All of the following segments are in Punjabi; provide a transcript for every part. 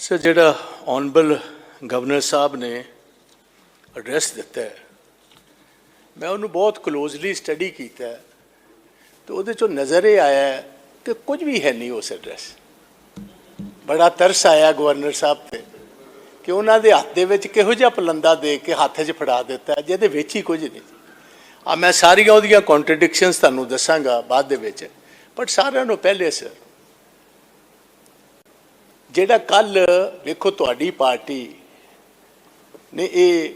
ਸਰ, ਜਿਹੜਾ ਆਨਰੇਬਲ ਗਵਰਨਰ ਸਾਹਿਬ ਨੇ ਐਡਰੈਸ ਦਿੱਤਾ ਹੈ, ਮੈਂ ਉਹਨੂੰ ਬਹੁਤ ਕਲੋਜ਼ਲੀ ਸਟੱਡੀ ਕੀਤਾ ਹੈ, ਤੇ ਉਹਦੇ ਚੋਂ ਨਜ਼ਰ ਇਹ ਆਇਆ ਕਿ ਕੁਝ ਵੀ ਹੈ ਨਹੀਂ ਉਸ ਐਡਰੈਸ ਬੜਾ ਤਰਸ ਆਇਆ ਗਵਰਨਰ ਸਾਹਿਬ ਤੇ ਕਿ ਉਹਨਾਂ ਦੇ ਹੱਥ ਦੇ ਵਿੱਚ ਕਿਹੋ ਜਿਹਾ ਪਲੰਦਾ ਦੇ ਕੇ ਹੱਥ 'ਚ ਫੜਾ ਦਿੱਤਾ ਜਿਹਦੇ ਵਿੱਚ ਹੀ ਕੁਝ ਨਹੀਂ। ਆ ਮੈਂ ਸਾਰੀਆਂ ਉਹਦੀਆਂ ਕੰਟਰਡਿਕਸ਼ਨਸ ਤੁਹਾਨੂੰ ਦੱਸਾਂਗਾ ਬਾਅਦ ਦੇ ਵਿੱਚ ਬਟ ਸਾਰਿਆਂ ਨੂੰ ਪਹਿਲੇ ਸਰ ਜਿਹੜਾ ਕੱਲ, ਵੇਖੋ ਤੁਹਾਡੀ ਪਾਰਟੀ ਨੇ ਇਹ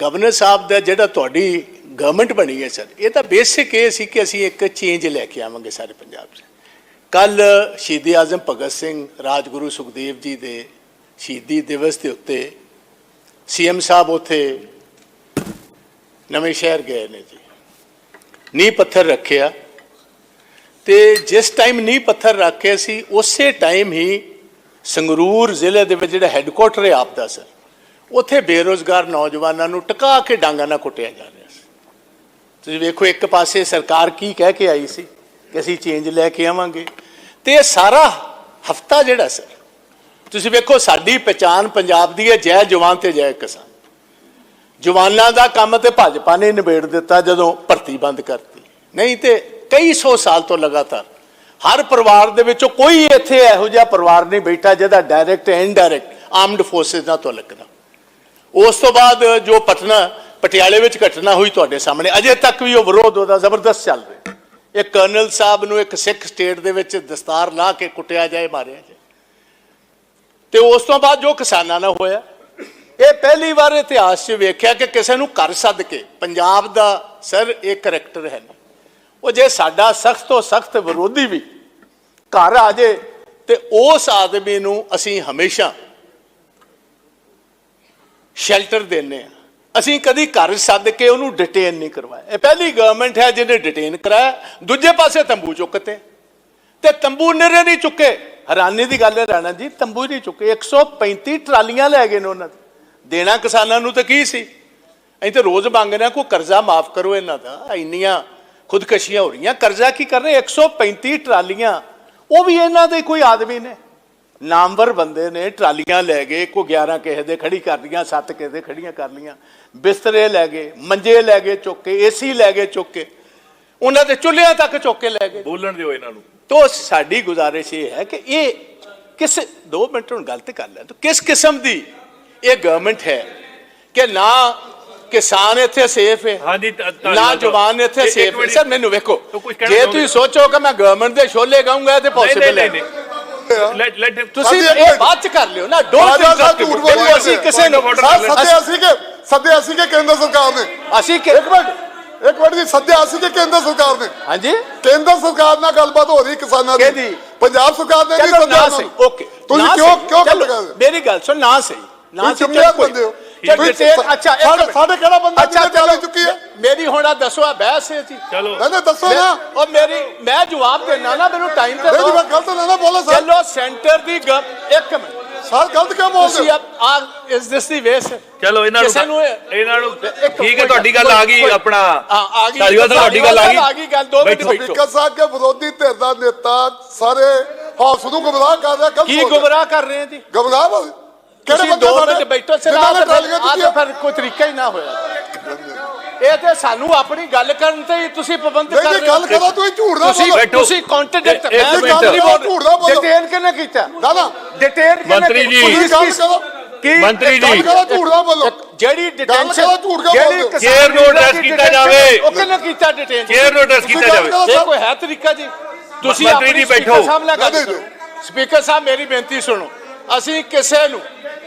ਗਵਰਨਰ ਸਾਹਿਬ ਦਾ ਜਿਹੜਾ ਤੁਹਾਡੀ ਗਵਰਨਮੈਂਟ ਬਣੀ ਹੈ ਸਰ, ਇਹ ਤਾਂ ਬੇਸਿਕ ਇਹ ਸੀ ਕਿ ਅਸੀਂ ਇੱਕ ਚੇਂਜ ਲੈ ਕੇ ਆਵਾਂਗੇ ਸਾਰੇ ਪੰਜਾਬ 'ਚ। ਕੱਲ ਸ਼ਹੀਦੀ ਆਜ਼ਮ ਭਗਤ ਸਿੰਘ ਰਾਜਗੁਰੂ ਸੁਖਦੇਵ ਜੀ ਦੇ ਸ਼ਹੀਦੀ ਦਿਵਸ ਦੇ ਉੱਤੇ ਸੀਐਮ ਸਾਹਿਬ ਉੱਥੇ ਨਵੇਂ ਸ਼ਹਿਰ ਗਏ ਨੇ ਜੀ। ਨੀਂਹ ਪੱਥਰ ਰੱਖਿਆ ਤੇ ਜਿਸ ਟਾਈਮ ਨੀਂਹ ਪੱਥਰ ਰੱਖਿਆ ਸੀ ਉਸੇ ਟਾਈਮ ਹੀ ਸੰਗਰੂਰ ਜ਼ਿਲ੍ਹੇ ਦੇ ਵਿੱਚ ਜਿਹੜਾ ਹੈੱਡਕੁਆਟਰ ਹੈ ਆਪਦਾ, ਸਰ, ਉੱਥੇ ਬੇਰੋਜ਼ਗਾਰ ਨੌਜਵਾਨਾਂ ਨੂੰ ਟਿਕਾ ਕੇ ਡਾਂਗਾ ਨਾਲ ਕੁੱਟਿਆ ਜਾ ਰਿਹਾ ਸੀ। ਤੁਸੀਂ ਵੇਖੋ, ਇੱਕ ਪਾਸੇ ਸਰਕਾਰ ਕੀ ਕਹਿ ਕੇ ਆਈ ਸੀ ਕਿ ਅਸੀਂ ਚੇਂਜ ਲੈ ਕੇ ਆਵਾਂਗੇ, ਤੇ ਇਹ ਸਾਰਾ ਹਫਤਾ ਜਿਹੜਾ, ਸਰ, ਤੁਸੀਂ ਵੇਖੋ, ਸਾਡੀ ਪਛਾਣ ਪੰਜਾਬ ਦੀ ਹੈ, ਜੈ ਜਵਾਨ ਤੇ ਜੈ ਕਿਸਾਨ। ਜਵਾਨਾਂ ਦਾ ਕੰਮ ਤੇ ਭਾਜਪਾ ਨੇ ਨਿਬੇੜ ਦਿੱਤਾ ਜਦੋਂ ਭਰਤੀ ਬੰਦ ਕਰਤੀ। ਨਹੀਂ ਤੇ ਕਈ ਸੌ ਸਾਲ ਤੋਂ ਲਗਾਤਾਰ ਹਰ ਪਰਿਵਾਰ ਦੇ ਵਿੱਚੋਂ ਕੋਈ ਇੱਥੇ ਇਹੋ ਜਿਹਾ ਪਰਿਵਾਰ ਨਹੀਂ ਬੈਠਾ ਜਿਹਦਾ direct and indirect armed forces ਨਾਲ ਤੋਂ ਲੱਗਣਾ ਉਸ ਤੋਂ ਬਾਅਦ ਜੋ ਪਟਨਾ, ਪਟਿਆਲੇ ਵਿੱਚ ਘਟਨਾ ਹੋਈ ਤੁਹਾਡੇ ਸਾਹਮਣੇ, ਅਜੇ ਤੱਕ ਵੀ ਉਹ ਵਿਰੋਧ ਉਹਦਾ ਜ਼ਬਰਦਸਤ ਚੱਲ ਰਿਹਾ। ਇਹ ਕਰਨਲ ਸਾਹਿਬ ਨੂੰ ਇੱਕ ਸਿੱਖ ਸਟੇਟ ਦੇ ਵਿੱਚ ਦਸਤਾਰ ਲਾ ਕੇ ਕੁੱਟਿਆ ਜਾਏ, ਮਾਰਿਆ ਜਾਏ। ਤੇ ਉਸ ਤੋਂ ਬਾਅਦ ਜੋ ਕਿਸਾਨਾਂ ਨਾਲ ਹੋਇਆ, ਇਹ ਪਹਿਲੀ ਵਾਰ ਇਤਿਹਾਸ 'ਚ ਵੇਖਿਆ ਕਿ ਕਿਸੇ ਨੂੰ ਘਰ ਸੱਦ ਕੇ, ਪੰਜਾਬ ਦਾ ਸਰ, ਇਹ ਕਰੈਕਟਰ ਹੈ ਨਾ। ਉਹ ਜੇ ਸਾਡਾ ਸਖਤ ਤੋਂ ਸਖਤ ਵਿਰੋਧੀ ਵੀ ਘਰ ਆ ਜੇ ਤੇ ਉਸ ਆਦਮੀ ਨੂੰ ਅਸੀਂ ਹਮੇਸ਼ਾ ਸ਼ੈਲਟਰ ਦਿੰਨੇ ਆ ਅਸੀਂ ਕਦੀ ਘਰ ਸੱਦ ਕੇ ਉਹਨੂੰ ਡਿਟੇਨ ਨਹੀਂ ਕਰਵਾਇਆ। ਇਹ ਪਹਿਲੀ ਗਵਰਨਮੈਂਟ ਹੈ ਜਿਹਨੇ ਡਿਟੇਨ ਕਰਾਇਆ। ਦੂਜੇ ਪਾਸੇ ਤੰਬੂ ਚੁੱਕਤੇ। ਤੇ ਤੰਬੂ ਨਿਰੇ ਨਹੀਂ ਚੁੱਕੇ। ਹੈਰਾਨੀ ਦੀ ਗੱਲ ਹੈ ਰਾਣਾ ਜੀ, ਤੰਬੂ ਨਹੀਂ ਚੁੱਕੇ। 135 ਟਰਾਲੀਆਂ ਲੈ ਗਏ ਨੇ ਉਹਨਾਂ ਦੇ ਦੇਣਾ ਕਿਸਾਨਾਂ ਨੂੰ ਤਾਂ ਕੀ ਸੀ? ਅਸੀਂ ਤਾਂ ਰੋਜ਼ ਮੰਗਦੇ ਹਾਂ, ਕੋਈ ਕਰਜ਼ਾ ਮਾਫ ਕਰੋ ਇਹਨਾਂ ਦਾ। ਇੰਨੀਆਂ ਖੁਦਕਸ਼ੀਆਂ ਹੋ ਰਹੀਆਂ। ਕਰਜ਼ਾ ਕੀ ਕਰ ਰਹੇ? 135 ਟਰਾਲੀਆਂ ਉਹ ਵੀ ਇਹਨਾਂ ਦੇ ਕੋਈ ਆਦਮੀ ਨੇ। ਨਾਮਵਰ ਬੰਦੇ ਨੇ ਟਰਾਲੀਆਂ ਲੈ ਗਏ ਕੋ 11 ਕਿਸੇ ਦੇ ਖੜੀ ਕਰ ਲੀਆਂ 7 ਕਿਸੇ ਦੇ ਖੜੀਆਂ ਕਰ ਲੀਆਂ ਬਿਸਤਰੇ ਲੈ ਗਏ ਮੰਜੇ ਲੈ ਗਏ ਚੁੱਕ ਕੇ ਏਸੀ ਲੈ ਗਏ ਚੁੱਕ ਕੇ। ਉਹਨਾਂ ਦੇ ਚੁੱਲ੍ਹਿਆਂ ਤੱਕ ਚੁੱਕ ਕੇ ਲੈ ਗਏ। ਬੋਲਣ ਦਿਓ ਇਹਨਾਂ ਨੂੰ। ਤੋ ਸਾਡੀ ਗੁਜ਼ਾਰਿਸ਼ ਇਹ ਹੈ ਕਿ ਇਹ ਕਿਸ 2 ਮਿੰਟ ਹੁਣ ਗਲਤ ਕਰ ਲੈ ਤੋ ਕਿਸ ਕਿਸਮ ਦੀ ਇਹ ਗਵਰਨਮੈਂਟ ਹੈ ਕਿ ਨਾ ਕਿਸਾਨ ਇੱਥੇ ਸੇਫ ਹੈ। ਹਾਂਜੀ, ਤ- ਤੁਹਾਡੀ ਨਾ ਗੱਲ ਤੋਂ- ਜਵਾਨ ਇੱਥੇ ਸੇਫ ਹੈ। ਸਰ ਮੈਨੂੰ ਵੇਖੋ। ਜੇ? ਤੁਸੀਂ ਸੋਚੋ ਕਿ ਮੈਂ ਗਵਰਨਮੈਂਟ ਦੇ ਛੋਲੇ ਗਾਉਂਗਾ ਤੇ ਪੋਸੀਬਲ ਨਹੀਂ ਹੈ। ਨਹੀਂ ਲੈਟ ਲੈਟ ਤੁਸੀਂ ਇਹ ਚ ਕਰ ਲਿਓ ਨਾ। ਡੋਂਟ ਝੂਠ ਬੋਲ ਅਸੀਂ। ਕਿਸੇ ਨੂੰ ਸੱਦਿਆ ਸੀ ਕਿ ਸੱਦਿਆ ਸੀ ਕਿ ਕੇਂਦਰ ਸਰਕਾਰ ਨੇ। ਅਸੀਂ ਕਿ- ਇੱਕ ਮਿੰਟ ਇੱਕ ਮਿੰਟ ਜੀ ਸੱਦਿਆ ਸੀ ਕਿ ਕੇਂਦਰ ਸਰਕਾਰ ਨੇ। ਹਾਂਜੀ। ਕੇਂਦਰ ਸਰਕਾਰ ਨਾਲ ਗੱਲਬਾਤ ਹੋ ਰਹੀ ਕਿਸਾਨਾਂ ਦੀ। ਕਿਹਦੀ? ਪੰਜਾਬ ਸਰਕਾਰ ਨੇ ਨਹੀਂ ਸੱਦਿਆ। ਓਕੇ। ਤੁਸੀਂ ਕਿਉਂ। ਕਿਉਂ ਗੱਲ ਕਰ ਰਹੇ ਮੇਰੀ ਗੱਲ ਸੁਣ ਨਾ ਸਹੀ। ਨਾ ਸਹੀ, ਕੋਈ- ਬੰਦੇ ਹੋ। ਤੁਸੀਂ ਡਿਟੇਲ ਸਾ- ਅੱਛਾ ਇੱਕ ਸਾਡੇ- ਮਿੰਟ। ਸਾਡੇ ਕਿਹੜਾ ਬੰਦਾ ਅੱਛਾ ਜਿਹਨੇ ਚਲੋ ਚੁੱਕੀ ਹੈ? ਮੇਰੀ ਹੁਣ ਆ ਦੱਸੋ ਆ ਬਹਿਸ ਹੈ ਜੀ। ਚਲੋ। ਨਹੀਂ ਨਹੀਂ ਦੱਸੋ ਨਾ। ਉਹ ਮੇਰੀ ਮੈਂ ਜਵਾਬ ਦੇਣਾ ਨਾ ਮੈਨੂੰ ਟਾਈਮ ਤੇ ਨਹੀਂ ਜੀ ਦਿਓ। ਮੈਂ ਗਲਤ ਨਾ ਨਾ ਬੋਲਾ ਸਰ। ਚਲੋ ਸੈਂਟਰ ਦੀ ਗੱਲ ਇੱਕ ਮਿੰਟ। ਸਰ ਗਲਤ ਕਿਉਂ ਤੁਸੀਂ ਬੋਲਦੇ ਹੋ? ਆ ਆ ਇਸ ਦਿਸ ਦੀ ਵੇਸ ਚਲੋ ਇਹਨਾਂ ਕਿਸੇ ਨੂੰ ਨੂੰ ਇਹ- ਇਹਨਾਂ ਨੂੰ ਇੱਕ- ਠੀਕ ਹੈ ਤੁਹਾਡੀ ਗੱਲ ਆ ਗਈ ਕੋਈ- ਆਪਣਾ ਹਾਂ ਆ ਗਈ। ਧਾਲੀਵਾਲ ਸਾਹਿਬ ਤੁਹਾਡੀ ਗੱਲ ਆ ਗਈ। ਆ ਗਈ ਗੱਲ ਦੋ ਮਿੰਟ ਬੈਠੋ। ਬੈਠੋ। ਸਪੀਕਰ ਸਾਹਿਬ ਕੇ ਵਿਰੋਧੀ ਧਿਰ ਦਾ ਨੇਤਾ ਸਾਰੇ ਹਾਊਸ ਨੂੰ ਗੁੰਮਰਾਹ ਕਰ ਰਿਹਾ ਗਲਤ ਕੀ ਬੋਲ ਰਿਹਾ। ਗੁੰਮਰਾਹ ਕਰ ਰਹੇ ਆ ਜੀ? ਗੁੰਮਰਾਹ ਬੋਲ ਕਿਹੜੇ ਬੰਦੇ ਦੋ ਸਾਡੇ ਮਿੰਟ ਬੈਠੋ ਸਿਰ ਆ ਤੇ ਫਿਰ- ਕੋਈ ਤਰੀਕਾ ਹੀ ਨਾ ਹੋਇਆ ਇਹ ਤੇ ਸਾਨੂੰ ਆਪਣੀ ਗੱਲ ਕਰਨ ਤੇ ਤੁਸੀਂ ਪਾਬੰਦ ਕਰ ਨਹੀਂ ਰਹੇ ਹੋ ਗੱਲ ਕਰੋ ਤੁਸੀਂ ਝੂਠ ਨਾ ਤੁਸੀਂ ਬੈਠੋ। ਤੁਸੀਂ ਕੰਟਰਡਿਕਟ ਮੈਂ ਮਿੰਟ। ਨਹੀਂ ਬੋਲ ਝੂਠ ਨਾ ਬੋਲੋ। ਡਿਟੇਨ ਕਿਹਨੇ ਕੀਤਾ ਨਾ ਨਾ ਡਿਟੇਨ ਕਿਹਨੇ ਮੰਤਰੀ ਜੀ। ਗੱਲ ਕਰੋ ਕੀ ਮੰਤਰੀ ਗੱਲ ਜੀ। ਕਰੋ ਝੂਠ ਨਾ ਬੋਲੋ ਜਿਹੜੀ ਡਿਟੈਂਸ਼ਨ ਕਰੋ, ਝੂਠ ਕਿਉਂ ਜਿਹੜੀ ਬੋਲਦੇ ਹੋ? ਕਿਸਾਨ ਚੇਅਰ ਨੂੰ ਲੀਡਰ address ਦੀ ਕੀਤਾ ਜਾਵੇ। ਉਹ ਕਿਹਨੇ ਕੀਤਾ ਡਿਟੇਨ ਚੇਅਰ ਨੂੰ ਅਡਰੈਸ ਤੁਸੀਂ ਕੀਤਾ ਗੱਲ ਜਾਵੇ। ਇਹ ਕੋਈ ਹੈ ਤਰੀਕਾ ਜੀ ਤੁਸੀਂ ਮੰਤਰੀ ਆਪਣੀ ਜੀ ਬੈਠੋ। ਗੱਲ ਸਪੀਕਰ ਸਾਹਿਬ ਮੇਰੀ ਬੇਨਤੀ ਸੁਣੋ ਅਸੀਂ ਕਿਸੇ ਨੂੰ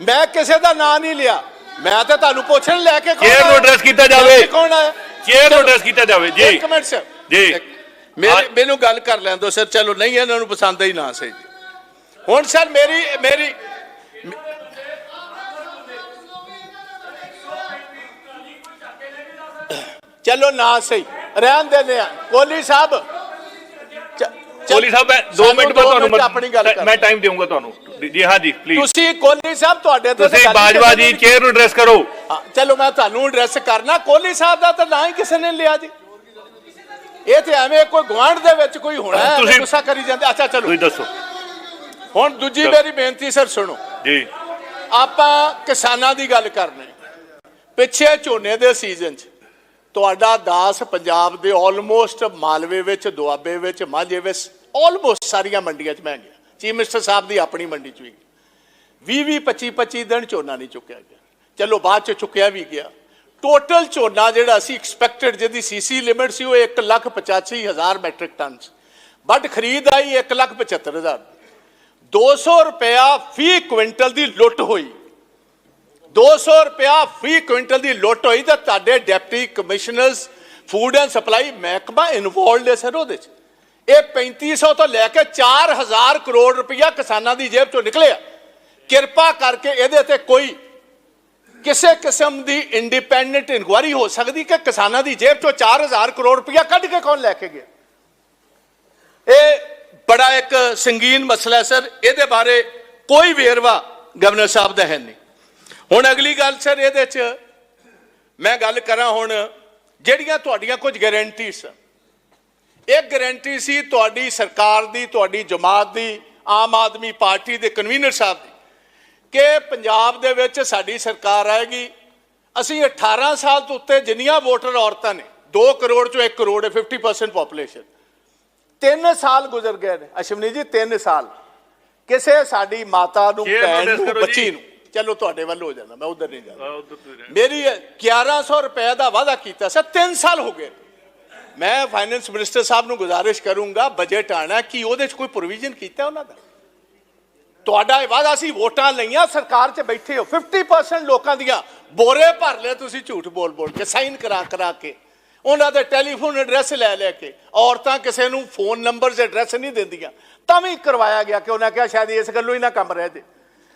ਮੈਂ ਕਿਸੇ ਦਾ ਨਾਂ ਨਹੀਂ ਲਿਆ। ਮੈਂ ਤਾਂ ਤੁਹਾਨੂੰ ਪੁੱਛਣ ਲੈ ਕੇ ਚੇਅਰ ਨੂੰ ਐਡਰੈਸ ਕੀਤਾ ਜਾਵੇ। ਕੌਣ ਆਇਆ ਚੇਅਰ ਐਡਰੈਸ ਕੀਤਾ ਜਾਵੇ। ਜੀ। ਇੱਕ ਮਿੰਟ ਸਰ ਜੀ। ਮੇਰੇ ਮੈਨੂੰ ਗੱਲ ਕਰ ਲੈਣ ਦਿਓ ਸਰ ਚਲੋ ਨਹੀਂ ਇਹਨਾਂ ਨੂੰ ਪਸੰਦ ਹੀ ਨਾ ਸਹੀ। ਹੁਣ ਸਰ ਮੇਰੀ ਮੇਰੀ ਚਲੋ ਨਾ ਸਹੀ। ਰਹਿਣ ਦੇਨੇ ਆ। ਕੋਲੀ ਸਾਹਿਬ। ਕੋਹਲੀ ਸਾਹਿਬ ਮੈਂ 2 ਸਾਨੂੰ ਮਿੰਟ ਬਾਅਦ ਤੁਹਾਨੂੰ ਆਪਣੀ ਗੱਲ ਮੈਂ- ਕਰ ਮੈਂ ਟਾਈਮ ਦੇਵਾਂਗਾ ਤੁਹਾਨੂੰ। ਜੀ ਹਾਂ ਜੀ ਪਲੀਜ਼ ਤੁਸੀਂ ਕੋਹਲੀ ਸਾਹਿਬ ਤੁਹਾਡੇ ਤੇ ਤੁਸੀਂ ਬਾਜਵਾ ਜੀ ਚੇਅਰ ਨੂੰ ਐਡਰੈਸ ਕਰੋ। ਚਲੋ ਮੈਂ ਤੁਹਾਨੂੰ ਐਡਰੈਸ ਕਰਨਾ। ਕੋਹਲੀ ਸਾਹਿਬ ਦਾ ਤਾਂ ਨਾਂ ਹੀ ਕਿਸੇ ਨੇ ਲਿਆ ਜੀ। ਇਹ ਤੇ ਐਵੇਂ ਕੋਈ ਗਵਾਂਢ ਦੇ ਵਿੱਚ ਕੋਈ ਹੋਣਾ ਤੁਸੀਂ- ਗੁੱਸਾ ਕਰੀ ਜਾਂਦੇ। ਅੱਛਾ ਚਲੋ। ਤੁਸੀਂ ਦੱਸੋ। ਹੁਣ ਦੂਜੀ। ਮੇਰੀ ਬੇਨਤੀ ਸਰ ਸੁਣੋ। ਜੀ। ਆਪਾਂ ਕਿਸਾਨਾਂ ਦੀ ਗੱਲ ਕਰਨੇ। ਪਿੱਛੇ ਝੋਨੇ ਦੇ ਸੀਜ਼ਨ 'ਚ ਤੁਹਾਡਾ ਦਾਸ ਪੰਜਾਬ ਦੇ ਆਲਮੋਸਟ ਮਾਲਵੇ ਵਿੱਚ, ਦੁਆਬੇ ਵਿੱਚ, ਮਾਝੇ ਵਿੱਚ ਆਲਮੋਸਟ ਸਾਰੀਆਂ ਮੰਡੀਆਂ 'ਚ ਮੈਂ ਗਿਆ। ਚੀਫ ਮਿਨਿਸਟਰ ਸਾਹਿਬ ਦੀ ਆਪਣੀ ਮੰਡੀ 'ਚ ਵੀ 20 20 25 25 ਦਿਨ ਝੋਨਾ ਨਹੀਂ ਚੁੱਕਿਆ ਗਿਆ। ਚਲੋ, ਬਾਅਦ 'ਚ ਚੁੱਕਿਆ ਵੀ ਗਿਆ। ਟੋਟਲ ਝੋਨਾ ਜਿਹੜਾ ਅਸੀਂ ਐਕਸਪੈਕਟਡ ਜਿਹਦੀ ਸੀਸੀ ਲਿਮਿਟ ਸੀ ਉਹ 1 ਲੱਖ 85 ਹਜ਼ਾਰ ਮੈਟ੍ਰਿਕ ਟਨ ਸੀ ਬਟ ਖਰੀਦ ਆਈ 1 ਲੱਖ 75 ਹਜ਼ਾਰ। 200 ਰੁਪਇਆ ਫੀ ਕੁਇੰਟਲ ਦੀ ਲੁੱਟ ਹੋਈ। 200 ਰੁਪਇਆ ਫੀ ਕੁਇੰਟਲ ਦੀ ਲੁੱਟ ਹੋਈ ਤਾਂ ਤੁਹਾਡੇ deputy commissioners food and supply ਮਹਿਕਮਾ ਇਨਵੋਲਡ ਹੈ ਸਰ ਉਹਦੇ ਚ। ਇਹ 3500 ਤੋਂ ਲੈ ਕੇ 4000 ਕਰੋੜ ਰੁਪਇਆ ਕਿਸਾਨਾਂ ਦੀ ਜੇਬ ਚੋਂ ਨਿਕਲਿਆ ਕਿਰਪਾ ਕਰਕੇ ਇਹਦੇ ਤੇ ਕੋਈ ਕਿਸੇ ਕਿਸਮ ਦੀ ਇੰਡੀਪੈਂਡੈਂਟ ਇਨਕੁਆਰੀ ਹੋ ਸਕਦੀ ਕਿ ਕਿਸਾਨਾਂ ਦੀ ਜੇਬ ਚੋਂ 4000 ਕਰੋੜ ਰੁਪਇਆ ਕੱਢ ਕੇ ਕੌਣ ਲੈ ਕੇ ਗਿਆ? ਇਹ ਬੜਾ ਇੱਕ ਸੰਗੀਨ ਮਸਲਾ ਹੈ ਸਰ। ਇਹਦੇ ਬਾਰੇ ਕੋਈ ਵੇਰਵਾ ਗਵਰਨਰ ਸਾਹਿਬ ਦਾ ਹੈ ਨਹੀਂ। ਹੁਣ ਅਗਲੀ ਗੱਲ ਸਰ ਇਹਦੇ ਚ ਮੈਂ ਗੱਲ ਕਰਾਂ ਹੁਣ ਜਿਹੜੀਆਂ ਤੁਹਾਡੀਆਂ ਕੁਝ ਗਾਰੰਟੀਜ਼ ਇੱਕ ਗਾਰੰਟੀ ਸੀ ਤੁਹਾਡੀ ਸਰਕਾਰ ਦੀ ਤੁਹਾਡੀ ਜਮਾਤ ਦੀ ਆਮ ਆਦਮੀ ਪਾਰਟੀ ਦੇ ਕਨਵੀਨਰ ਸਾਹਿਬ ਦੀ ਕਿ ਪੰਜਾਬ ਦੇ ਵਿੱਚ ਸਾਡੀ ਸਰਕਾਰ ਆਏਗੀ। ਅਸੀਂ 18 ਸਾਲ ਤੋਂ ਉੱਤੇ ਜਿੰਨੀਆਂ ਵੋਟਰ ਔਰਤਾਂ ਨੇ 2 ਕਰੋੜ ਚੋਂ 1 ਕਰੋੜ ਹੈ 50% ਪੋਪੂਲੇਸ਼ਨ ਤਿੰਨ ਸਾਲ ਗੁਜ਼ਰ ਗਏ ਨੇ। ਅਸ਼ਵਨੀ ਜੀ ਤਿੰਨ ਸਾਲ। ਕਿਸੇ ਸਾਡੀ ਮਾਤਾ ਨੂੰ ਭੈਣ ਨੂੰ। ਬੱਚੀ ਨੂੰ। ਚਲੋ ਤੁਹਾਡੇ ਵੱਲ ਹੋ ਜਾਣਾ ਮੈਂ ਉਧਰ ਨਹੀਂ ਜਾਣਾ ਮੇਰੀ ਇਹ 1100 ਰੁਪਏ ਦਾ ਵਾਅਦਾ ਕੀਤਾ ਸੀ 3 ਸਾਲ ਹੋ ਗਏ। ਮੈਂ ਫਾਈਨੈਂਸ ਮਿਨਿਸਟਰ ਸਾਹਿਬ ਨੂੰ ਗੁਜ਼ਾਰਿਸ਼ ਕਰੂੰਗਾ ਬਜਟ ਆਣਾ ਕਿ ਉਹਦੇ 'ਚ ਕੋਈ ਪ੍ਰੋਵੀਜ਼ਨ ਕੀਤਾ ਉਹਨਾਂ ਦਾ? ਤੁਹਾਡਾ ਇਹ ਵਾਅਦਾ ਸੀ ਵੋਟਾਂ ਲਈਆਂ ਸਰਕਾਰ 'ਚ ਬੈਠੇ ਹੋ। 50% ਲੋਕਾਂ ਦੀਆਂ ਬੋਰੇ ਭਰ ਲਏ ਤੁਸੀਂ ਝੂਠ ਬੋਲ ਬੋਲ ਕੇ ਸਾਈਨ ਕਰਾ ਕਰਾ ਕੇ। ਉਹਨਾਂ ਦੇ ਟੈਲੀਫੋਨ ਐਡਰੈਸ ਲੈ ਲੈ ਕੇ। ਔਰਤਾਂ ਕਿਸੇ ਨੂੰ ਫੋਨ ਨੰਬਰਸ ਐਡਰੈਸ ਨਹੀਂ ਦਿੰਦੀਆਂ। ਤਾਂ ਵੀ ਕਰਵਾਇਆ ਗਿਆ ਕਿ ਉਹਨਾਂ ਕਿਹਾ ਸ਼ਾਇਦ ਇਸ ਗੱਲੋਂ ਹੀ ਨਾ ਕੰਮ ਰਹਿ ਜੇ।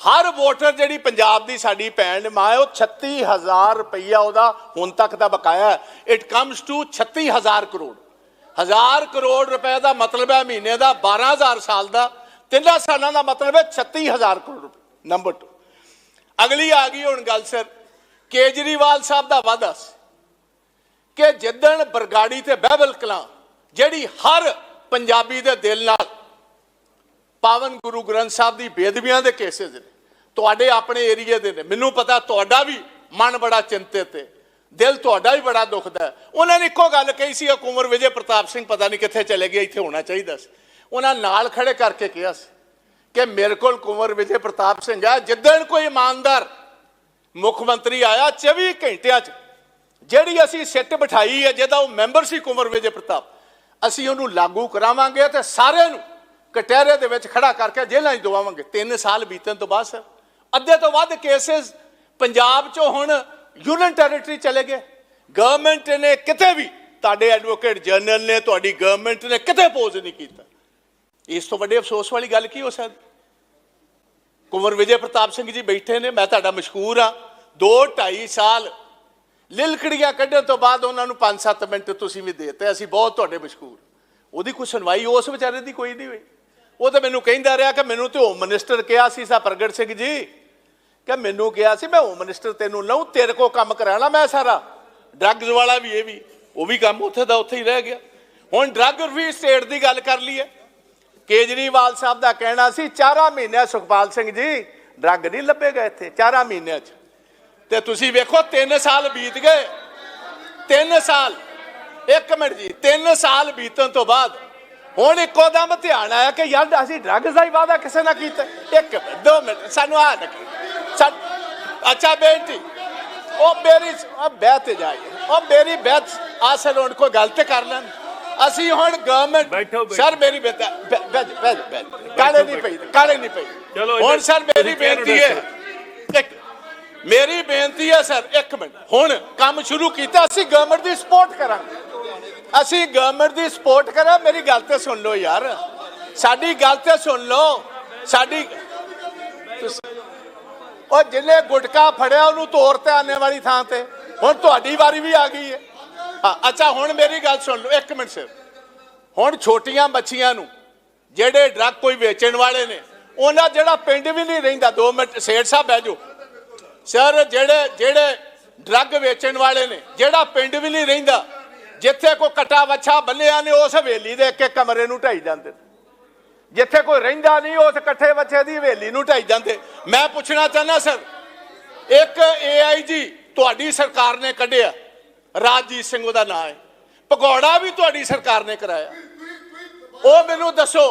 ਹਰ ਵੋਟਰ ਜਿਹੜੀ ਪੰਜਾਬ ਦੀ ਸਾਡੀ ਭੈਣ ਮਾਂ ਹੈ, ਉਹ 36000 ਰੁਪਈਆ ਉਹਦਾ ਹੁਣ ਤੱਕ ਦਾ ਬਕਾਇਆ ਇਟ ਕਮਸ ਟੂ 36000 ਕਰੋੜ। ਹਜ਼ਾਰ ਕਰੋੜ ਰੁਪਏ ਦਾ ਮਤਲਬ ਹੈ ਮਹੀਨੇ ਦਾ 12000 ਸਾਲ ਦਾ। ਤਿੰਨਾਂ ਸਾਲਾਂ ਦਾ ਮਤਲਬ ਹੈ 36000 ਕਰੋੜ ਰੁਪਏ। ਨੰਬਰ 2 ਅਗਲੀ ਆ ਗਈ ਹੁਣ ਗੱਲ ਸਰ ਕੇਜਰੀਵਾਲ ਸਾਹਿਬ ਦਾ ਵਾਅਦਾ ਸੀ ਕਿ ਜਿੱਦਣ ਬਰਗਾੜੀ ਤੇ ਬਹਿਬਲ ਕਲਾਂ, ਜਿਹੜੀ ਹਰ ਪੰਜਾਬੀ ਦੇ ਦਿਲ ਨਾਲ ਪਾਵਨ ਗੁਰੂ ਗ੍ਰੰਥ ਸਾਹਿਬ ਦੀ ਬੇਦਬੀਆਂ ਦੇ ਕੇਸਿਸ ਨੇ, ਤੁਹਾਡੇ ਆਪਣੇ ਏਰੀਏ ਦੇ ਨੇ। ਮੈਨੂੰ ਪਤਾ ਤੁਹਾਡਾ ਵੀ ਮਨ ਬੜਾ ਚਿੰਤਿਤ ਹੈ ਦਿਲ ਤੁਹਾਡਾ ਵੀ ਬੜਾ ਦੁਖਦਾ ਹੈ ਉਹਨਾਂ ਨੇ ਇੱਕੋ ਗੱਲ ਕਹੀ ਸੀ ਕੁੰਵਰ ਵਿਜੇ ਪ੍ਰਤਾਪ ਸਿੰਘ ਪਤਾ ਨਹੀਂ ਕਿੱਥੇ ਚਲੇ ਗਏ ਇੱਥੇ ਹੋਣਾ ਚਾਹੀਦਾ ਸੀ। ਉਹਨਾਂ ਨਾਲ ਖੜੇ ਕਰਕੇ ਕਿਹਾ ਸੀ ਕਿ ਮੇਰੇ ਕੋਲ ਕੁੰਵਰ ਵਿਜੇ ਪ੍ਰਤਾਪ ਸਿੰਘ ਆ, ਜਿੱਦਣ ਕੋਈ ਇਮਾਨਦਾਰ ਮੁੱਖ ਮੰਤਰੀ ਆਇਆ 24 ਘੰਟਿਆਂ 'ਚ, ਜਿਹੜੀ ਅਸੀਂ ਸਿੱਟ ਬਿਠਾਈ ਹੈ, ਜਿਹਦਾ ਉਹ ਮੈਂਬਰ ਸੀ ਕੁੰਵਰ ਵਿਜੇ ਪ੍ਰਤਾਪ, ਅਸੀਂ ਉਹਨੂੰ ਲਾਗੂ ਕਰਾਵਾਂਗੇ ਤੇ ਸਾਰਿਆਂ ਨੂੰ ਕਟਹਿਰੇ ਦੇ ਵਿੱਚ ਖੜਾ ਕਰਕੇ ਜੇਲ੍ਹਾਂ 'ਚ ਦਵਾਵਾਂਗੇ। 3 ਸਾਲ ਬੀਤਣ ਤੋਂ ਬਾਅਦ, ਸਰ। ਅੱਧੇ ਤੋਂ ਵੱਧ ਕੇਸਿਸ ਪੰਜਾਬ 'ਚੋਂ ਹੁਣ ਯੂਨੀਅਨ ਟੈਰੀਟਰੀ ਚਲੇ ਗਏ। ਗਵਰਨਮੈਂਟ ਨੇ ਕਿਤੇ ਵੀ, ਤੁਹਾਡੇ ਐਡਵੋਕੇਟ ਜਨਰਲ ਨੇ, ਤੁਹਾਡੀ ਗਵਰਨਮੈਂਟ ਨੇ ਕਿਤੇ ਪੋਜ਼ ਨਹੀਂ ਕੀਤਾ। ਇਸ ਤੋਂ ਵੱਡੇ ਅਫਸੋਸ ਵਾਲੀ ਗੱਲ ਕੀ ਹੋ ਸਕਦੀ? ਕੁੰਵਰ ਵਿਜੇ ਪ੍ਰਤਾਪ ਸਿੰਘ ਜੀ ਬੈਠੇ ਨੇ, ਮੈਂ ਤੁਹਾਡਾ ਮਸ਼ਹੂਰ ਆ 2 2.5 ਸਾਲ ਲਿਲਕੜੀਆਂ ਕੱਢਣ ਤੋਂ ਬਾਅਦ ਉਹਨਾਂ ਨੂੰ 5-7 ਮਿੰਟ ਤੁਸੀਂ ਵੀ ਦੇਤੇ, ਅਸੀਂ ਬਹੁਤ ਤੁਹਾਡੇ ਮਸ਼ਹੂਰ। ਉਹਦੀ ਕੋਈ ਸੁਣਵਾਈ ਉਸ ਵਿਚਾਰੇ ਦੀ ਕੋਈ ਨਹੀਂ ਹੋਈ। ਉਹ ਤਾਂ ਮੈਨੂੰ ਕਹਿੰਦਾ ਰਿਹਾ ਕਿ ਮੈਨੂੰ ਤੇ ਹੋਮ ਮਿਨਿਸਟਰ ਕਿਹਾ ਸੀ, ਸਾ ਪ੍ਰਗਟ ਸਿੰਘ ਜੀ। ਕਿ ਮੈਨੂੰ ਕਿਹਾ ਸੀ, ਮੈਂ ਹੋਮ ਮਿਨਿਸਟਰ ਤੈਨੂੰ ਲਊ, ਤੇਰੇ ਕੋ ਕੰਮ ਕਰਾਣਾ ਮੈਂ ਸਾਰਾ। ਡਰੱਗਸ ਵਾਲਾ ਵੀ ਇਹ ਵੀ, ਉਹ ਵੀ ਕੰਮ ਉੱਥੇ ਦਾ ਉੱਥੇ ਹੀ ਰਹਿ ਗਿਆ। ਹੁਣ ਡਰੱਗ ਫ੍ਰੀ ਸਟੇਟ ਦੀ ਗੱਲ ਕਰ ਲਈਏ। ਕੇਜਰੀਵਾਲ ਸਾਹਿਬ ਦਾ ਕਹਿਣਾ ਸੀ, ਚਾਰਾਂ ਮਹੀਨਿਆਂ ਸੁਖਪਾਲ ਸਿੰਘ ਜੀ ਡਰੱਗ ਨਹੀਂ ਲੱਭੇਗਾ ਇੱਥੇ, ਚਾਰਾਂ ਮਹੀਨਿਆਂ 'ਚ। ਤੇ ਤੁਸੀਂ ਵੇਖੋ 3 ਸਾਲ ਬੀਤ ਗਏ। 3 ਸਾਲ, ਇੱਕ ਮਿੰਟ ਜੀ 3 ਸਾਲ ਬੀਤਣ ਤੋਂ ਬਾਅਦ ਹੁਣ ਇੱਕੋ ਦਮ ਧਿਆਨ ਆਇਆ ਕਿ ਯਾਰ ਅਸੀਂ ਡਰੱਗਸ ਦਾ ਹੀ ਵਾਅਦਾ ਕਿਸੇ ਨਾਲ ਕੀਤਾ। ਇੱਕ ਮਿੰਟ ਦੋ ਮਿੰਟ ਸਾਨੂੰ ਆ ਲੱਗੀ। ਅੱਛਾ ਬੇਟੀ ਉਹ ਮੇਰੀ ਉਹ ਤੇ ਜਾਈਏ। ਉਹ ਮੇਰੀ ਬਹਿਤ ਆਸਲ ਹੁਣ ਕੋਈ ਗੱਲ ਤੇ ਕਰ ਲੈਣ। ਅਸੀਂ ਹੁਣ ਗਵਰਨਮੈਂਟ ਬੈਠੋ, ਬੈਠੋ। ਸਰ ਮੇਰੀ ਬੇਟਾ ਬੈਠ ਬੈਠ ਬੈਠ ਕਾਲੇ ਨਹੀਂ ਪਈ ਕਾਲੇ ਨਹੀਂ ਪਈ। ਚਲੋ, ਹੁਣ ਸਰ ਮੇਰੀ ਬੇਨਤੀ ਹੈ ਇੱਕ ਮੇਰੀ ਬੇਨਤੀ ਹੈ ਸਰ ਇੱਕ ਮਿੰਟ। ਹੁਣ ਕੰਮ ਸ਼ੁਰੂ ਕੀਤਾ ਅਸੀਂ ਗਵਰਨਮੈਂਟ ਦੀ ਸਪੋਰਟ ਕਰਾਂਗੇ। ਅਸੀਂ ਗਵਰਨਮੈਂਟ ਦੀ ਸਪੋਰਟ ਕਰਾਂ, ਮੇਰੀ ਗੱਲ ਤੇ ਸੁਣ ਲਓ ਯਾਰ। ਸਾਡੀ ਗੱਲ ਤੇ ਸੁਣ ਲਓ। ਸਾਡੀ ਉਹ ਜਿਹਨੇ ਗੁਟਕਾ ਫੜਿਆ, ਉਹਨੂੰ ਤੋਰ ਤੇ ਆਨੇ ਵਾਲੀ ਥਾਂ ਤੇ। ਹੁਣ ਤੁਹਾਡੀ ਵਾਰੀ ਵੀ ਆ ਗਈ ਹੈ, ਅੱਛਾ, ਹੁਣ ਮੇਰੀ ਗੱਲ ਸੁਣ ਲਓ, ਇੱਕ ਮਿੰਟ ਸਿਰ। ਹੁਣ ਛੋਟੀਆਂ ਬੱਚੀਆਂ ਨੂੰ, ਜਿਹੜੇ ਡਰੱਗ ਕੋਈ ਵੇਚਣ ਵਾਲੇ ਨੇ, ਉਹਨਾਂ ਜਿਹੜਾ ਪਿੰਡ ਵੀ ਨਹੀਂ ਰਹਿੰਦਾ 2 ਮਿੰਟ, ਸੇਠ ਸਾਹਿਬ ਬਹਿ ਜਾਓ। ਸਰ ਜਿਹੜੇ ਜਿਹੜੇ ਡਰੱਗ ਵੇਚਣ ਵਾਲੇ ਨੇ, ਜਿਹੜਾ ਪਿੰਡ ਵੀ ਨਹੀਂ ਰਹਿੰਦਾ ਜਿੱਥੇ ਕੋਈ ਕਟਾ ਵੱਛਾ ਬੰਨਿਆ ਨੇ ਉਸ ਹਵੇਲੀ ਦੇ ਇੱਕ ਇੱਕ ਕਮਰੇ ਨੂੰ ਢਾਈ ਜਾਂਦੇ। ਜਿੱਥੇ ਕੋਈ ਰਹਿੰਦਾ ਨਹੀਂ ਉਸ ਇਕੱਠੇ ਬੱਚੇ ਦੀ ਹਵੇਲੀ ਨੂੰ ਢਾਈ ਜਾਂਦੇ। ਮੈਂ ਪੁੱਛਣਾ ਚਾਹੁੰਦਾ ਸਰ ਇੱਕ ਏਆਈਜੀ ਤੁਹਾਡੀ ਸਰਕਾਰ ਨੇ ਕੱਢਿਆ। ਰਾਜਜੀਤ ਸਿੰਘ ਉਹਦਾ ਨਾਮ ਹੈ। ਪਕੌੜਾ ਵੀ ਤੁਹਾਡੀ ਸਰਕਾਰ ਨੇ ਕਰਾਇਆ। ਉਹ ਮੈਨੂੰ ਦੱਸੋ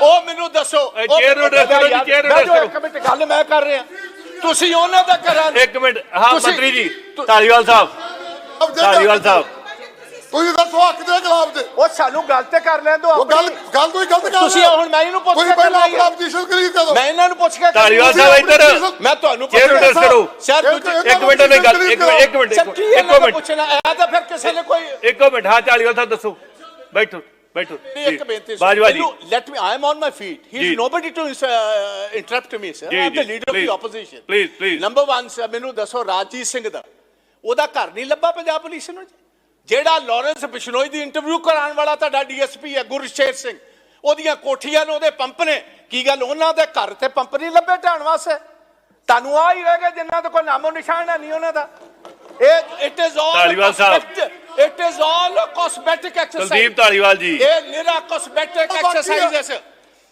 ਉਹ ਮੈਨੂੰ ਦੱਸੋ। ਨੂੰ ਜੀ, ਨੂੰ। ਇੱਕ ਮਿੰਟ ਗੱਲ ਮੈਂ ਕਰ ਰਿਹਾ। ਤੁਸੀਂ ਉਹਨਾਂ ਦਾ ਕਰਾਂ ਇੱਕ ਮਿੰਟ। ਹਾਂ ਮੰਤਰੀ ਜੀ ਧਾਲੀਵਾਲ ਸਾਹਿਬ। ਧਾਲੀਵਾਲ ਸਾਹਿਬ। ਤੁਸੀਂ ਦੱਸੋ ਹੱਕ ਦੇ ਖਿਲਾਫ ਦੇ ਉਹ ਸਾਨੂੰ ਗੱਲ ਤੇ ਕਰ ਲੈਣ ਦਿਓ ਉਹ ਗੱਲ ਆਪਣੀ। ਗੱਲ ਕੋਈ ਗਲਤ ਕਰ ਤੁਸੀਂ ਹੁਣ ਮੈਂ ਇਹਨੂੰ ਪੁੱਛ ਤੁਸੀਂ ਕੇ ਪਹਿਲਾਂ ਕਰਨਾ ਆਪਣਾ ਹੀ ਹੈ। ਪੋਜੀਸ਼ਨ ਕਲੀਅਰ ਕਰੋ। ਮੈਂ ਇਹਨਾਂ ਨੂੰ ਪੁੱਛ ਕੇ ਧਾਲੀਵਾਲ ਤੁਸੀਂ ਸਾਹਿਬ ਆਪਣੀ ਇੱਧਰ। ਮੈਂ ਤੁਹਾਨੂੰ Chair ਨੂੰ address ਕਰੋ। ਸਰ ਇੱਕ- ਦੂਜੀ- ਇੱਕ- ਇੱਕ ਮਿੰਟ ਦੀ ਗੱਲ ਇੱਕ ਮਿੰਟ ਇੱਕ ਮਿੰਟ ਸਰ ਕੀ ਇੱਕੋ ਇਹਨਾਂ ਦਾ ਮਿੰਟ। ਪੁੱਛਣਾ? ਹੈ ਤਾਂ ਫਿਰ ਕਿਸੇ ਨੇ ਕੋਈ ਇੱਕੋ ਮਿੰਟ ਹਾਂ ਧਾਲੀਵਾਲ ਸਾਹਿਬ ਦੱਸੋ। ਬੈਠੋ ਬੈਠੋ। ਇੱਕ ਬੇਨਤੀ Bajwa ji. Let me I am on my feet ਹੀ ਜੀ। Is nobody to interrupt me sir ਜੀ, ਆਈ ਐਮ ਦ ਜੀ, leader of the please, opposition please, please. Number 1 sir ਮੈਨੂੰ ਦੱਸੋ ਰਾਜਜੀਤ ਸਿੰਘ ਦਾ। ਉਹਦਾ ਘਰ ਨਹੀਂ ਲੱਭਾ ਪੰਜਾਬ ਪੁਲਿਸ ਨੂੰ ਜੀ? ਜਿਹੜਾ ਲਾਰੈਂਸ ਬਿਸ਼ਨੋਈ ਦੀ ਇੰਟਰਵਿਊ ਕਰਾਉਣ ਵਾਲਾ ਤੁਹਾਡਾ ਡੀਐਸਪੀ ਹੈ ਗੁਰਸ਼ੇਰ ਸਿੰਘ। ਉਹਦੀਆਂ ਕੋਠੀਆਂ ਨੇ ਉਹਦੇ ਪੰਪ ਨੇ। ਕੀ ਗੱਲ ਉਹਨਾਂ ਦੇ ਘਰ ਤੇ ਪੰਪ ਨਹੀਂ ਲੱਭੇ ਢਾਣ ਵਾਸਤੇ? ਤੁਹਾਨੂੰ ਆ ਹੀ ਰਹੇਗਾ ਜਿੰਨਾ ਦਾ ਕੋਈ ਨਾਮੋ ਨਿਸ਼ਾਨ ਨਹੀਂ ਉਹਨਾਂ ਦਾ। ਇਹ it is all Dhaliwal sahib. It is all cosmetic exercise Kuldeep Dhaliwal ji. ਇਹ ਨਿਰਾ ਕਾਸਮੈਟਿਕ। ਐਕਸਰਸਾਈਜ਼ ਹੈ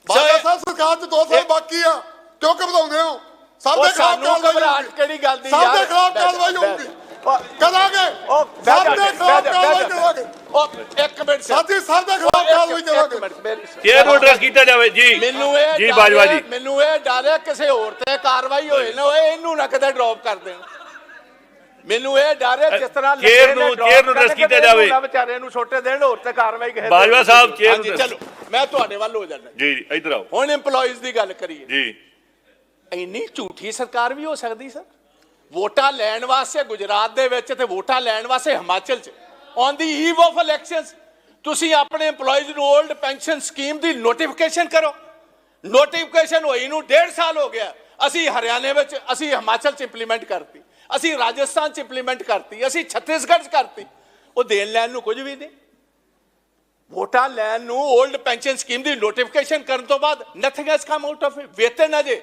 ਬਾਜਾ ਸਾਹਿਬ ਸਰਕਾਰ ਚ 2 ਸਾਲ ਬਾਕੀ ਆ। ਕਿਉਂ ਘਬਰਾਉਂਦੇ ਹੋ? ਦੇ ਖਿਲਾਫ ਕਾਰਵਾਈ ਹੋਊਗੀ। ਕਿਹੜੀ ਗੱਲ ਦੀ ਸਭ ਯਾਰ? ਦੇ ਖਿਲਾਫ ਕਾਰਵਾਈ ਹੋਊਗੀ। ਕਰਾਂਗੇ। ਉਹ ਸਭ ਬਹਿ ਦੇ ਜਾ, ਖਿਲਾਫ ਬਹਿ ਜਾ, ਕਾਰਵਾਈ ਬਹਿ ਜਾ। ਕਰਾਂਗੇ। ਉਹ ਇੱਕ ਮਿੰਟ ਸਰ। ਸਾਥੀ ਸਭ ਦੇ ਖਿਲਾਫ ਕਾਰਵਾਈ ਇੱਕ ਕਰਾਂਗੇ। ਮਿੰਟ ਮੇਰੀ ਚੇਅਰ ਨੂੰ ਐਡਰੈਸ ਕੀਤਾ ਜਾਵੇ। ਜੀ। ਮੈਨੂੰ ਇਹ ਜੀ ਡਰ ਬਾਜਵਾ ਹੈ- ਜੀ। ਮੈਨੂੰ ਇਹ ਡਰ ਹੈ ਕਿਸੇ ਹੋਰ ਤੇ ਕਾਰਵਾਈ ਹੋਏ ਨਾ ਹੋਏ ਇਹਨੂੰ ਨਾ ਕਦੇ ਡ੍ਰੌਪ ਕਰ ਦੇਣ। ਮੈਨੂੰ ਇਹ ਡਰ ਹੈ ਜਿਸ ਤਰ੍ਹਾਂ ਚੇਅਰ ਲੱਗੇ ਨੇ ਨੂੰ- drop ਚੇਅਰ ਨੂੰ ਕਰਕੇ address ਕੀਤਾ ਇਹਨੂੰ ਜਾਵੇ। ਨਾ ਵਿਚਾਰੇ ਨੂੰ ਛੋਟੇ ਦੇਣ ਹੋਰ ਤੇ ਕਾਰਵਾਈ ਕਿਸੇ ਤੇ ਬਾਜਵਾ ਸਾਹਿਬ, ਚੇਅਰ ਨੂੰ ਹਾਂਜੀ, address- ਚਲੋ ਮੈਂ ਤੁਹਾਡੇ ਵੱਲ ਹੋ ਜਾਣਾ ਜੀ ਜੀ, ਇੱਧਰ ਆਓ। ਹੁਣ EMPLOYEES ਦੀ ਗੱਲ ਕਰੀਏ। ਜੀ। ਇੰਨੀ ਝੂਠੀ ਸਰਕਾਰ ਵੀ ਹੋ ਸਕਦੀ ਸਰ? ਵੋਟਾਂ ਲੈਣ ਵਾਸਤੇ ਗੁਜਰਾਤ ਦੇ ਵਿੱਚ ਤੇ ਵੋਟਾਂ ਲੈਣ ਵਾਸਤੇ ਹਿਮਾਚਲ 'ਚ। On the eve of elections ਤੁਸੀਂ ਆਪਣੇ EMPLOYEES ਨੂੰ 올ਡ ਪੈਨਸ਼ਨ ਸਕੀਮ ਦੀ ਨੋਟੀਫਿਕੇਸ਼ਨ ਕਰੋ। ਨੋਟੀਫਿਕੇਸ਼ਨ ਹੋਈ ਨੂੰ ਡੇਢ ਸਾਲ ਹੋ ਗਿਆ। ਅਸੀਂ ਹਰਿਆਣੇ ਵਿੱਚ, ਅਸੀਂ ਹਿਮਾਚਲ 'ਚ ਇੰਪਲੀਮੈਂਟ ਕਰਤੀ। ਅਸੀਂ ਰਾਜਸਥਾਨ 'ਚ ਇੰਪਲੀਮੈਂਟ ਕਰਤੀ। ਅਸੀਂ ਛੱਤੀਸਗੜ੍ਹ 'ਚ ਕਰਤੀ। ਉਹ ਦੇਣ ਲੈਣ ਨੂੰ ਕੁਝ ਵੀ ਨਹੀਂ। ਵੋਟਾਂ ਲੈਣ ਨੂੰ 올ਡ ਪੈਨਸ਼ਨ ਸਕੀਮ ਦੀ ਨੋਟੀਫਿਕੇਸ਼ਨ ਕਰਨ ਤੋਂ ਬਾਅਦ nothing has come out of it ਵੇਤਨ ਅਜੇ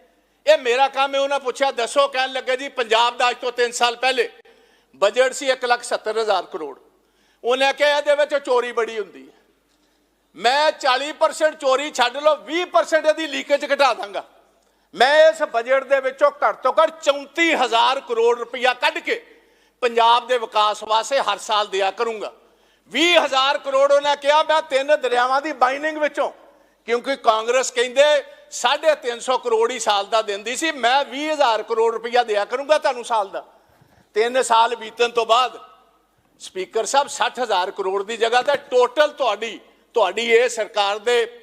ਇਹ ਮੇਰਾ ਕੰਮ ਹੈ ਉਹਨਾਂ ਪੁੱਛਿਆ ਦੱਸੋ ਕਹਿਣ ਲੱਗੇ ਜੀ ਪੰਜਾਬ ਦਾ ਅੱਜ ਤੋਂ 3 ਸਾਲ ਪਹਿਲੇ ਬਜਟ ਸੀ 1,70,000 ਕਰੋੜ। ਉਹਨੇ ਕਿਹਾ ਇਹਦੇ ਵਿੱਚ ਚੋਰੀ ਬੜੀ ਹੁੰਦੀ ਹੈ। ਮੈਂ 40% ਚੋਰੀ ਛੱਡ ਲਓ 20% ਇਹਦੀ ਲੀਕੇਜ ਘਟਾ ਦਾਂਗਾ। ਮੈਂ ਇਸ ਬਜਟ ਦੇ ਵਿੱਚੋਂ ਘੱਟ ਤੋਂ ਘੱਟ 34000 ਕਰੋੜ ਰੁਪਇਆ ਕੱਢ ਕੇ ਪੰਜਾਬ ਦੇ ਵਿਕਾਸ ਵਾਸਤੇ ਹਰ ਸਾਲ ਦਿਆ ਕਰੂੰਗਾ। 20000 ਕਰੋੜ ਉਹਨੇ ਕਿਹਾ ਮੈਂ ਤਿੰਨ ਦਰਿਆਵਾਂ ਦੀ ਬਾਈਨਿੰਗ ਵਿੱਚੋਂ ਕਿਉਂਕਿ ਕਾਂਗਰਸ ਕਹਿੰਦੇ 350 ਕਰੋੜ ਹੀ ਸਾਲ ਦਾ ਦਿੰਦੀ ਸੀ, ਮੈਂ 20000 ਕਰੋੜ ਰੁਪਇਆ ਦਿਆ ਕਰੂੰਗਾ ਤੁਹਾਨੂੰ ਸਾਲ ਦਾ। ਤਿੰਨ ਸਾਲ ਬੀਤਣ ਤੋਂ ਬਾਅਦ ਸਪੀਕਰ ਸਾਹਿਬ 60000 ਕਰੋੜ ਦੀ ਜਗ੍ਹਾ ਤੇ ਟੋਟਲ ਤੁਹਾਡੀ ਤੁਹਾਡੀ ਇਹ ਸਰਕਾਰ ਦੇ